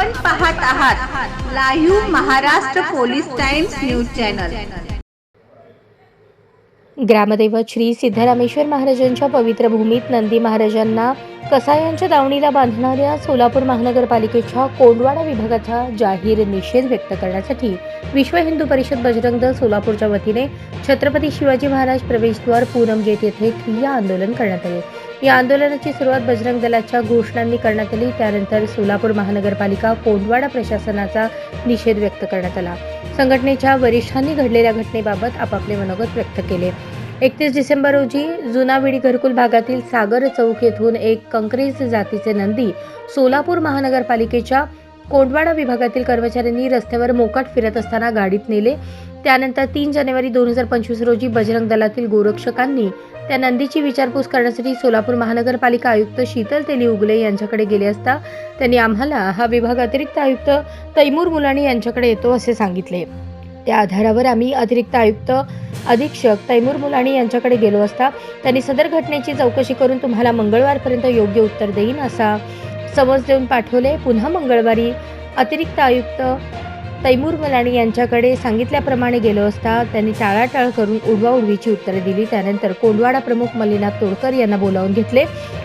आपण पाहत आहात live Maharashtra police times news channel. ग्रामदैवत श्री सिद्धरामेश्वर महाराजांच्या पवित्र भूमीत नंदी महाराजांना कसायांच्या दावणीला बांधणाऱ्या सोलापूर महानगरपालिकेच्या कोंडवाडा विभागाचा जाहीर निषेध व्यक्त करण्यासाठी विश्व हिंदू परिषद बजरंग दल सोलापूरच्या वतीने छत्रपती शिवाजी महाराज प्रवेशद्वार पूनम गेट येथे ठिय्या आंदोलन करण्यात आले. या आंदोलनाची सुरुवात बजरंग दलाच्या घोषणांनी करण्यात आली. त्यानंतर सोलापूर महानगरपालिका कोंडवाडा प्रशासनाचा निषेध व्यक्त करण्यात आला. संघटनेच्या वरिष्ठांनी घडलेल्या घटनेबाबत आपापले मनोगत व्यक्त केले. एकतीस डिसेंबर रोजी जुनाविडी घरकुल भागातील सागर चौक येथून एक कंक्रीज जातीचे नंदी सोलापूर महानगरपालिकेच्या कोंडवाडा विभागातील कर्मचाऱ्यांनी रस्त्यावर मोकाट फिरत असताना गाडीत नेले. त्यानंतर तीन जानेवारी दोन हजार पंचवीस रोजी बजरंग दलातील गोरक्षकांनी त्या नंदीची विचारपूस करण्यासाठी सोलापूर महानगरपालिका आयुक्त शीतल तेली उगले यांच्याकडे गेले असता त्यांनी आम्हाला हा विभाग अतिरिक्त आयुक्त तैमूर मुलानी यांच्याकडे येतो असे सांगितले. त्या आधारावर आम्ही अतिरिक्त आयुक्त अधीक्षक तैमूर मुलानी यांच्याकडे गेलो असता त्यांनी सदर घटनेची चौकशी करून तुम्हाला मंगळवारपर्यंत योग्य उत्तर देईन असा समज देऊन पाठवले. पुन्हा मंगळवारी अतिरिक्त आयुक्त तैमूर मलाणी यांच्याकडे सांगितल्याप्रमाणे गेलो असता त्यांनी टाळाटाळ करून उडवाउडवीची उत्तरे दिली. त्यानंतर कोंडवाडा प्रमुख मल्लीनाथ तोडकर यांना बोलावून घेतले.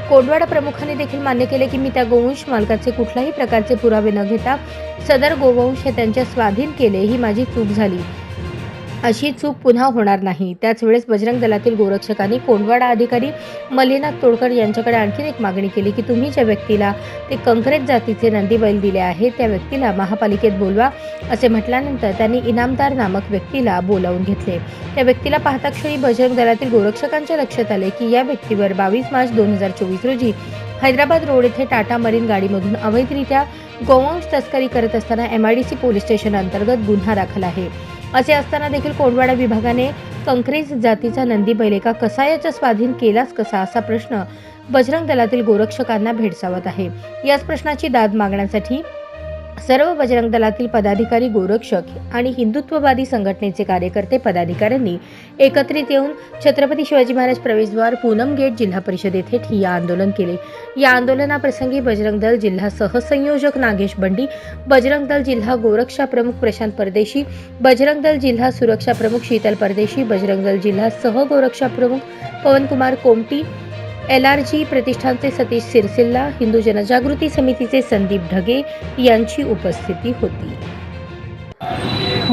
कोंडवाडा प्रमुखांनी देखील मान्य केले की मी त्या गोवंश मालकाचे कुठल्याही प्रकारचे पुरावे न घेता सदर गोवंश हे त्यांच्या स्वाधीन केले. ही माझी चूक झाली. अशी चूक पुन्हा होणार नाही. त्याच वेळेस बजरंग दलातील गोरक्षकांनी कोंडवाडा अधिकारी मल्लीनाथ तोडकर यांच्याकडे आणखीन एक मागणी केली की तुम्ही ज्या व्यक्तीला ते कंक्रेट जातीचे नंदीबैल दिले आहे त्या व्यक्तीला महापालिकेत बोलवा असे म्हटल्यानंतर त्यांनी इनामदार नामक व्यक्तीला बोलावून घेतले. त्या व्यक्तीला पाहता क्षणी बजरंग दलातील गोरक्षकांच्या लक्षात आले की या व्यक्तीवर बावीस मार्च दोन हजार चोवीस रोजी हैदराबाद रोड येथे टाटा मरीन गाडीमधून अवैधरित्या गोवंश तस्करी करत असताना एमआयडीसी पोलीस स्टेशन अंतर्गत गुन्हा दाखल आहे. असे असताना देखील कोंडवाडा विभागाने कंक्रेज जातीचा नंदी बैल एका कसायाच्या स्वाधीन केलाच कसा असा प्रश्न बजरंग दलातील गोरक्षकांना भेडसावत आहे. याच प्रश्नाची दाद मागण्यासाठी सर्व बजरंग दलातील पदाधिकारी गोरक्षक आणि हिंदुत्ववादी संघटनेचे कार्यकर्ते पदाधिकाऱ्यांनी एकत्रित येऊन छत्रपती शिवाजी महाराज प्रवेशद्वार पूनम गेट जिल्हा परिषद येथे ठिय्या आंदोलन केले. या आंदोलनाप्रसंगी बजरंग दल जिल्हा सहसंयोजक नागेश बंडी बजरंग दल जिल्हा गोरक्षा प्रमुख प्रशांत परदेशी बजरंग दल जिल्हा सुरक्षा प्रमुख शीतल परदेशी बजरंग दल जिल्हा सहगोरक्षा प्रमुख Pawankumar Komti L R G प्रतिष्ठानचे सतीश सिरसिल्ला हिंदू जनजागृती समितीचे संदीप ढगे यांची उपस्थिती होती.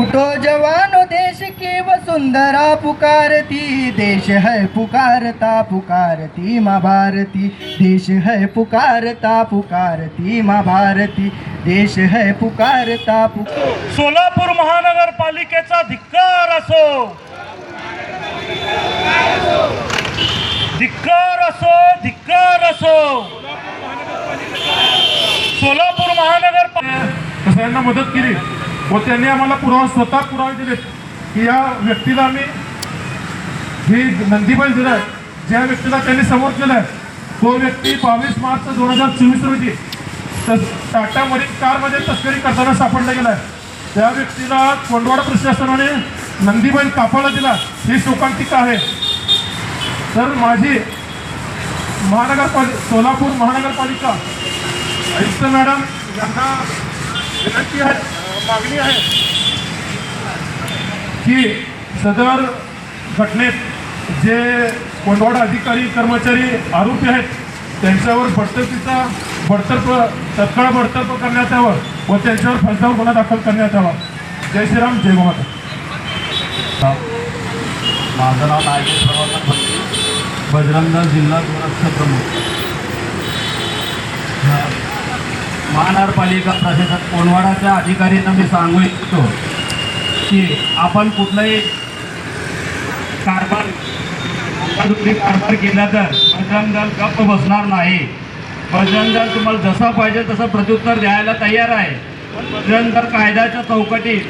उठो जवानो देश की वसुंधरा पुकारती देश है पुकारता पुकारती माँ भारती देश है पुकारता पुकारती माँ भारती देश है पुकारता पुकार सोलापूर महानगरपालिकेचा धिक्कार असो. धिक्कार असो धिक्कार असो. सोलापूर महानगर सगळ्यांना मदत केली व त्यांनी आम्हाला पुरावा स्वतः पुरावे दिले की या व्यक्तीला आम्ही ही नंदीबाई दिलाय ज्या व्यक्तीला त्यांनी समोर केलाय तो व्यक्ती बावीस मार्च दोन हजार चोवीस रोजी तस टाटा मरीन कारमध्ये तस्करी करताना सापडला गेलाय त्या व्यक्तीला कोंडवाडा प्रशासनाने नंदीबाई कापाला दिला. ही शोकांतिका आहे. तर माझी महानगरपालिका सोलापूर महानगरपालिका आयुक्त मॅडम यांना विनंती आहे मागणी आहे की सदर घटनेत जे कोंडवाडा अधिकारी कर्मचारी आरोपी आहेत त्यांच्यावर बडतर्फीचा बडतर्फ तत्काळ बडतर्फ करण्यात यावं व त्यांच्यावर फलतावर गुन्हा दाखल करण्यात यावा. जय श्रीराम जय माता माझं नाव नागेश प्रभाकर भट्टी जिल्हा गोरक्ष प्रमुख महानगरपालिका प्रशासक कोणवाडाच्या अधिकाऱ्यांना मी सांगू इच्छितो की आपण कुठलाही कारभार अंधाधुंदी कारभार केला तर बजरंग दल गप्प बसणार नाही. बजरंग दल तुम्हाला जसा पाहिजे तसं प्रत्युत्तर द्यायला तयार आहे. पण बजरंग दल कायद्याच्या चौकटीत